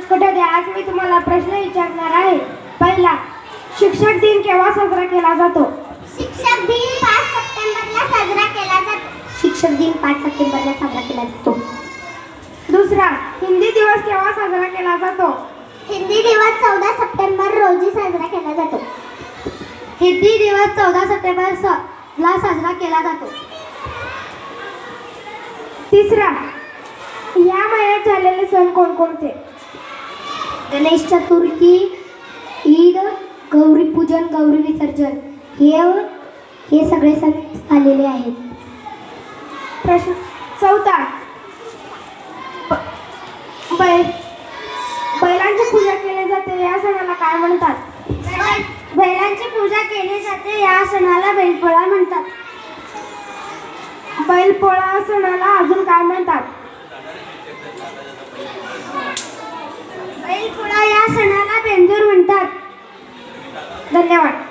कचकटोदे आज मी तुम्हाला प्रश्न विचारणार आहे. पहिला शिक्षक दिन केव्हा साजरा केला जातो? शिक्षक दिन पाच सप्टेंबरला साजरा केला जातो. शिक्षक दिन पाच सप्टेंबरला साजरा केला जातो. दुसरा हिंदी दिवस केव्हा साजरा केला जातो? हिंदी दिवस चौदा सप्टेंबर रोजी साजरा केला जातो. हिंदी दिवस चौदा सप्टेंबर ला साजरा केला जातो. तिसरा या महिन्यात झालेले सण कोणकोणते? गणेश चतुर्थी ईद गौरी पूजन गौरी विसर्जन हे हे सगळे सण आलेले आहेत. प्रश्न चौथा. बैल बैलांची पूजा केली जाते या सणाला काय म्हणतात? बैलांची पूजा केली जाते या सणाला बैलपोळा म्हणतात. बैलपोळा सणाला अजून काय म्हणतात बैलपोळा या सणाला बेंदूर म्हणतात धन्यवाद.